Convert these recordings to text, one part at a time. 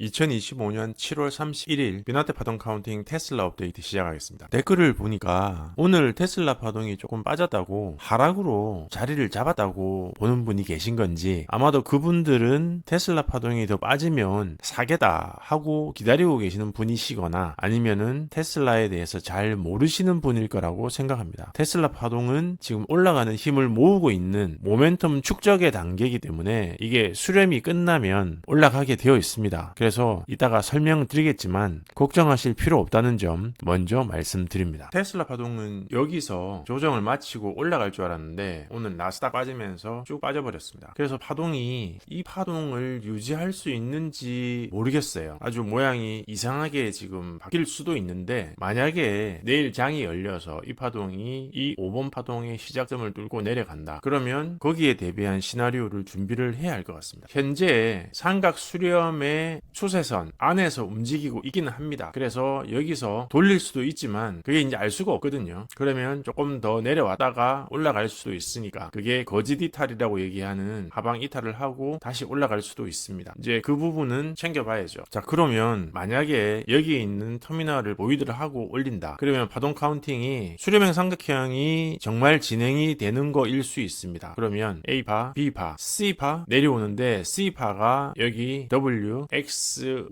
2025년 7월 31일 미나테 파동 카운팅 테슬라 업데이트 시작하겠습니다. 댓글을 보니까 오늘 테슬라 파동이 조금 빠졌다고 하락으로 자리를 잡았다고 보는 분이 계신 건지 아마도 그분들은 테슬라 파동이 더 빠지면 사겠다 하고 기다리고 계시는 분이시거나 아니면은 테슬라에 대해서 잘 모르시는 분일 거라고 생각합니다. 테슬라 파동은 지금 올라가는 힘을 모으고 있는 모멘텀 축적의 단계이기 때문에 이게 수렴이 끝나면 올라가게 되어 있습니다. 그래서 이따가 설명드리겠지만 걱정하실 필요 없다는 점 먼저 말씀드립니다. 테슬라 파동은 여기서 조정을 마치고 올라갈 줄 알았는데 오늘 나스닥 빠지면서 쭉 빠져버렸습니다. 그래서 파동이 이 파동을 유지할 수 있는지 모르겠어요. 아주 모양이 이상하게 지금 바뀔 수도 있는데 만약에 내일 장이 열려서 이 파동이 이 5번 파동의 시작점을 뚫고 내려간다. 그러면 거기에 대비한 시나리오를 준비를 해야 할 것 같습니다. 현재 삼각 수렴의 추세선 안에서 움직이고 있기는 합니다. 그래서 여기서 돌릴 수도 있지만 그게 이제 알 수가 없거든요. 그러면 조금 더 내려왔다가 올라갈 수도 있으니까 그게 거짓 이탈이라고 얘기하는 하방 이탈을 하고 다시 올라갈 수도 있습니다. 이제 그 부분은 챙겨봐야죠. 자 그러면 만약에 여기에 있는 터미널을 보이드를 하고 올린다. 그러면 파동 카운팅이 수렴형 삼각형이 정말 진행이 되는 거일 수 있습니다. 그러면 A파, B파, C파 내려오는데 C파가 여기 W, X,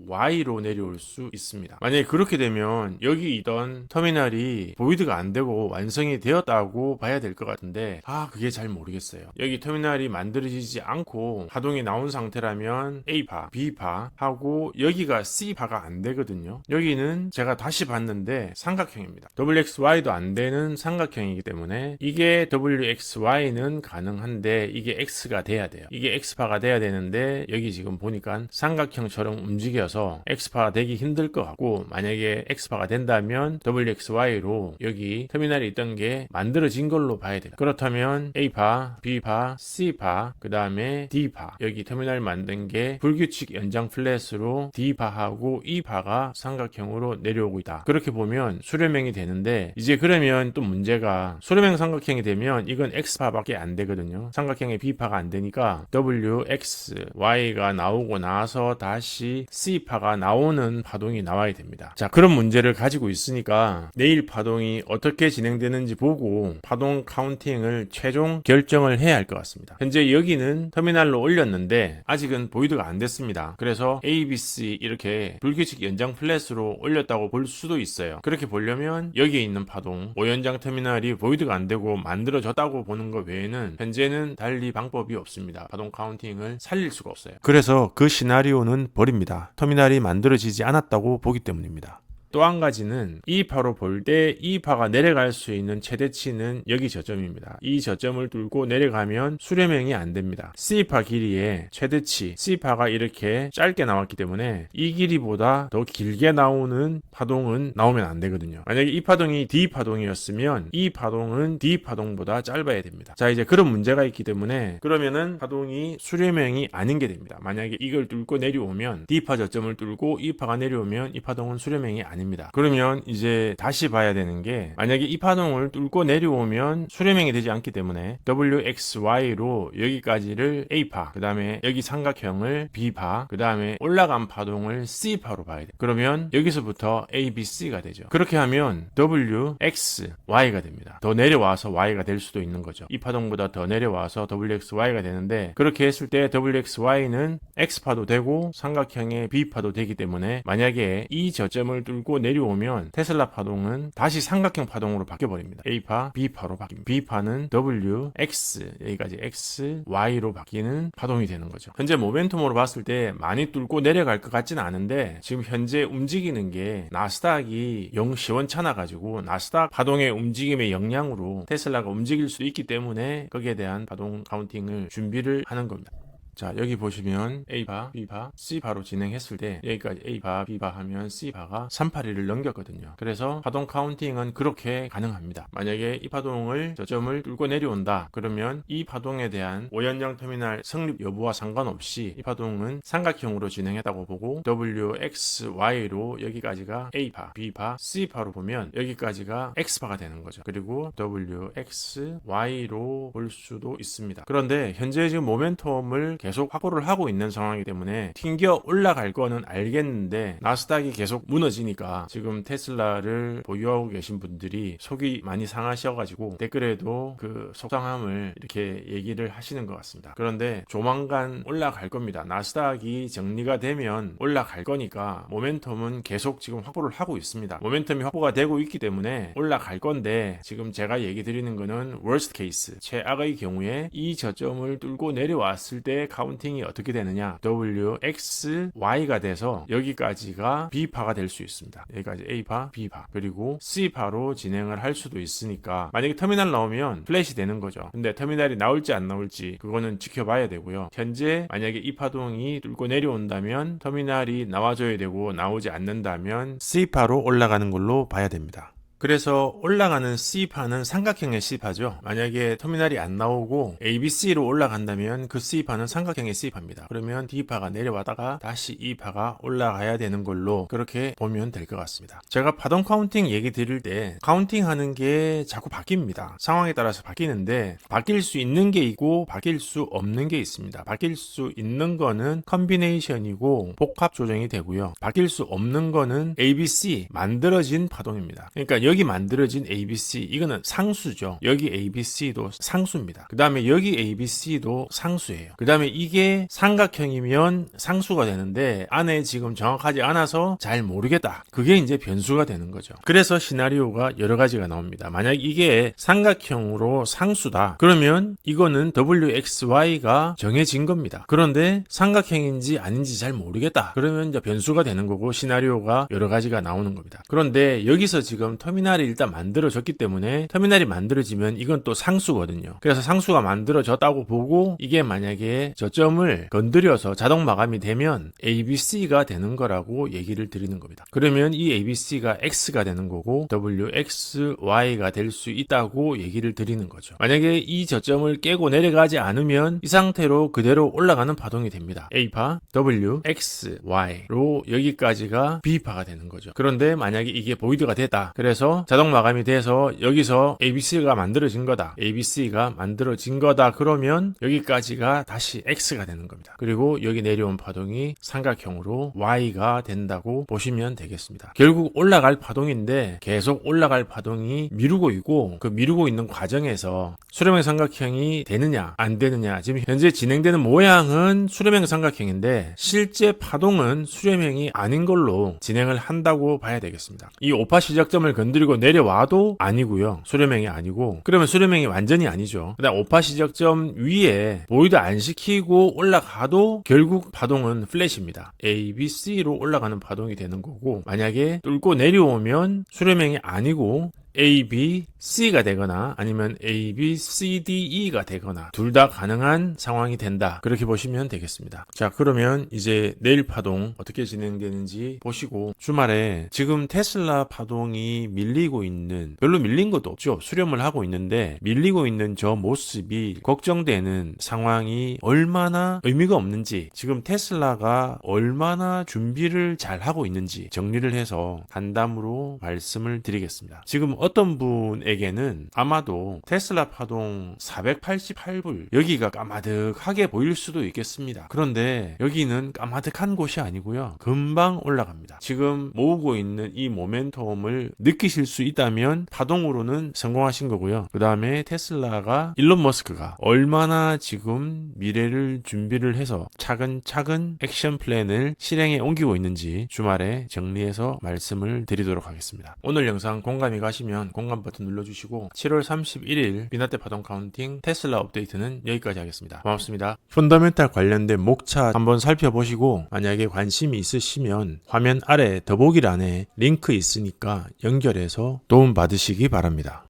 Y로 내려올 수 있습니다. 만약에 그렇게 되면 여기 있던 터미널이 보이드가 안 되고 완성이 되었다고 봐야 될 것 같은데 아 그게 잘 모르겠어요. 여기 터미널이 만들어지지 않고 파동이 나온 상태라면 A파, B파 하고 여기가 C파가 안 되거든요. 여기는 제가 다시 봤는데 삼각형입니다. WXY도 안 되는 삼각형이기 때문에 이게 WXY는 가능한데 이게 X가 돼야 돼요. 이게 X파가 돼야 되는데 여기 지금 보니까 삼각형처럼 움직여서 X파가 되기 힘들 것 같고 만약에 X파가 된다면 WXY로 여기 터미널이 있던 게 만들어진 걸로 봐야 돼요. 그렇다면 A파, B파, C파, 그 다음에 D파 여기 터미널 만든 게 불규칙 연장 플랫으로 D파하고 E파가 삼각형으로 내려오고 있다. 그렇게 보면 수렴형이 되는데 이제 그러면 또 문제가 수렴형 삼각형이 되면 이건 X파밖에 안 되거든요. 삼각형의 B파가 안 되니까 W, X, Y가 나오고 나서 다시 C파가 나오는 파동이 나와야 됩니다. 자, 그런 문제를 가지고 있으니까 내일 파동이 어떻게 진행되는지 보고 파동 카운팅을 최종 결정을 해야 할 것 같습니다. 현재 여기는 터미널로 올렸는데 아직은 보이드가 안 됐습니다. 그래서 A, B, C 이렇게 불규칙 연장 플랫으로 올렸다고 볼 수도 있어요. 그렇게 보려면 여기에 있는 파동 5연장 터미널이 보이드가 안 되고 만들어졌다고 보는 것 외에는 현재는 달리 방법이 없습니다. 파동 카운팅을 살릴 수가 없어요. 그래서 그 시나리오는 버립니다. 터미널이 만들어지지 않았다고 보기 때문입니다. 또 한 가지는 E파로 볼때 E파가 내려갈 수 있는 최대치는 여기 저점입니다. 이 저점을 뚫고 내려가면 수렴형이 안 됩니다. C파 길이의 최대치 C파가 이렇게 짧게 나왔기 때문에 이 길이보다 더 길게 나오는 파동은 나오면 안 되거든요. 만약에 이 파동이 D 파동이었으면 이 파동은 D 파동보다 짧아야 됩니다. 자 이제 그런 문제가 있기 때문에 그러면은 파동이 수렴형이 아닌 게 됩니다. 만약에 이걸 뚫고 내려오면 D파 저점을 뚫고 E파가 내려오면 이 파동은 수렴형이 아 닙니다. 그러면 이제 다시 봐야 되는 게 만약에 이 파동을 뚫고 내려오면 수렴형이 되지 않기 때문에 WXY로 여기까지를 A파 그 다음에 여기 삼각형을 B파 그 다음에 올라간 파동을 C파로 봐야 돼. 그러면 여기서부터 A, B, C가 되죠. 그렇게 하면 W, X, Y가 됩니다. 더 내려와서 Y가 될 수도 있는 거죠. 이 파동보다 더 내려와서 WXY가 되는데 그렇게 했을 때 WXY는 X파도 되고 삼각형의 B파도 되기 때문에 만약에 이 저점을 뚫고 내려오면 테슬라 파동은 다시 삼각형 파동으로 바뀌어 버립니다. A파, B파로 바뀝니다. B파는 W, X, 여기까지 X, Y로 바뀌는 파동이 되는 거죠. 현재 모멘텀으로 봤을 때 많이 뚫고 내려갈 것 같지는 않은데 지금 현재 움직이는 게 나스닥이 영 시원찮아 가지고 나스닥 파동의 움직임의 영향으로 테슬라가 움직일 수 있기 때문에 거기에 대한 파동 카운팅을 준비를 하는 겁니다. 자 여기 보시면 A바, B바, C바로 진행했을 때 여기까지 A바, B바 하면 C바가 381을 넘겼거든요. 그래서 파동 카운팅은 그렇게 가능합니다. 만약에 이 파동을 저점을 뚫고 내려온다 그러면 이 파동에 대한 5연장 터미널 성립 여부와 상관없이 이 파동은 삼각형으로 진행했다고 보고 W, X, Y로 여기까지가 A파, B파, C파로 보면 여기까지가 X파가 되는 거죠. 그리고 W, X, Y로 볼 수도 있습니다. 그런데 현재 지금 모멘텀을 계속 확보를 하고 있는 상황이기 때문에 튕겨 올라갈 거는 알겠는데 나스닥이 계속 무너지니까 지금 테슬라를 보유하고 계신 분들이 속이 많이 상하셔가지고 댓글에도 그 속상함을 이렇게 얘기를 하시는 것 같습니다. 그런데 조만간 올라갈 겁니다. 나스닥이 정리가 되면 올라갈 거니까 모멘텀은 계속 지금 확보를 하고 있습니다. 모멘텀이 확보가 되고 있기 때문에 올라갈 건데 지금 제가 얘기 드리는 거는 worst case 최악의 경우에 이 저점을 뚫고 내려왔을 때 카운팅이 어떻게 되느냐 W, X, Y가 돼서 여기까지가 B파가 될 수 있습니다. 여기까지 A파, B파 그리고 C파로 진행을 할 수도 있으니까 만약에 터미널 나오면 플래시 되는 거죠. 근데 터미널이 나올지 안 나올지 그거는 지켜봐야 되고요. 현재 만약에 이 파동이 뚫고 내려온다면 터미널이 나와줘야 되고 나오지 않는다면 C파로 올라가는 걸로 봐야 됩니다. 그래서 올라가는 C파는 삼각형의 C파죠. 만약에 터미널이 안 나오고 ABC로 올라간다면 그 C파는 삼각형의 C파입니다. 그러면 D파가 내려와다가 다시 E파가 올라가야 되는 걸로 그렇게 보면 될 것 같습니다. 제가 파동 카운팅 얘기 드릴 때 카운팅 하는 게 자꾸 바뀝니다. 상황에 따라서 바뀌는데 바뀔 수 있는 게 있고 바뀔 수 없는 게 있습니다. 바뀔 수 있는 거는 컨비네이션이고 복합 조정이 되고요. 바뀔 수 없는 거는 ABC 만들어진 파동입니다. 그러니까 여기 만들어진 ABC 이거는 상수죠. 여기 ABC도 상수입니다. 그 다음에 여기 ABC도 상수예요. 그 다음에 이게 삼각형이면 상수가 되는데 안에 지금 정확하지 않아서 잘 모르겠다. 그게 이제 변수가 되는 거죠. 그래서 시나리오가 여러 가지가 나옵니다. 만약 이게 삼각형으로 상수다. 그러면 이거는 WXY가 정해진 겁니다. 그런데 삼각형인지 아닌지 잘 모르겠다. 그러면 이제 변수가 되는 거고 시나리오가 여러 가지가 나오는 겁니다. 그런데 여기서 지금 터미 널이 일단 만들어졌기 때문에 터미널이 만들어지면 이건 또 상수거든요. 그래서 상수가 만들어졌다고 보고 이게 만약에 저점을 건드려서 자동 마감이 되면 ABC가 되는 거라고 얘기를 드리는 겁니다. 그러면 이 ABC가 X가 되는 거고 WXY가 될 수 있다고 얘기를 드리는 거죠. 만약에 이 저점을 깨고 내려가지 않으면 이 상태로 그대로 올라가는 파동이 됩니다. A파, W, X, Y로 여기까지가 B파가 되는 거죠. 그런데 만약에 이게 보이드가 됐다. 그래서 자동 마감이 돼서 여기서 ABC가 만들어진 거다. ABC가 만들어진 거다. 그러면 여기까지가 다시 X가 되는 겁니다. 그리고 여기 내려온 파동이 삼각형으로 Y가 된다고 보시면 되겠습니다. 결국 올라갈 파동인데 계속 올라갈 파동이 미루고 있고 그 미루고 있는 과정에서 수렴형 삼각형이 되느냐 안 되느냐 지금 현재 진행되는 모양은 수렴형 삼각형인데 실제 파동은 수렴형이 아닌 걸로 진행을 한다고 봐야 되겠습니다. 이 오파 시작점을 건드 리고 내려와도 아니고요. 수렴형이 아니고 그러면 수렴형이 완전히 아니죠. 그다음 오파 시작점 위에 보이드 안 시키고 올라가도 결국 파동은 플랫입니다. A, B, C로 올라가는 파동이 되는 거고 만약에 뚫고 내려오면 수렴형이 아니고 A, B, C가 되거나 아니면 A, B, C, D, E가 되거나 둘 다 가능한 상황이 된다. 그렇게 보시면 되겠습니다. 자, 그러면 이제 내일 파동 어떻게 진행되는지 보시고 주말에 지금 테슬라 파동이 밀리고 있는 별로 밀린 것도 없죠. 수렴을 하고 있는데 밀리고 있는 저 모습이 걱정되는 상황이 얼마나 의미가 없는지 지금 테슬라가 얼마나 준비를 잘 하고 있는지 정리를 해서 간담으로 말씀을 드리겠습니다. 지금 어떤 분 에게는 아마도 테슬라 파동 488불 여기가 까마득하게 보일 수도 있겠습니다. 그런데 여기는 까마득한 곳이 아니고요. 금방 올라갑니다. 지금 모으고 있는 이 모멘텀을 느끼실 수 있다면 파동으로는 성공하신 거고요. 그 다음에 테슬라가 일론 머스크가 얼마나 지금 미래를 준비를 해서 차근차근 액션 플랜을 실행에 옮기고 있는지 주말에 정리해서 말씀을 드리도록 하겠습니다. 오늘 영상 공감이 가시면 공감 버튼 눌러 주시고 7월 31일 비나테 파동 카운팅 테슬라 업데이트는 여기까지 하겠습니다. 고맙습니다. 펀더멘탈 관련된 목차 한번 살펴보시고 만약에 관심이 있으시면 화면 아래 더보기란에 링크 있으니까 연결해서 도움 받으시기 바랍니다.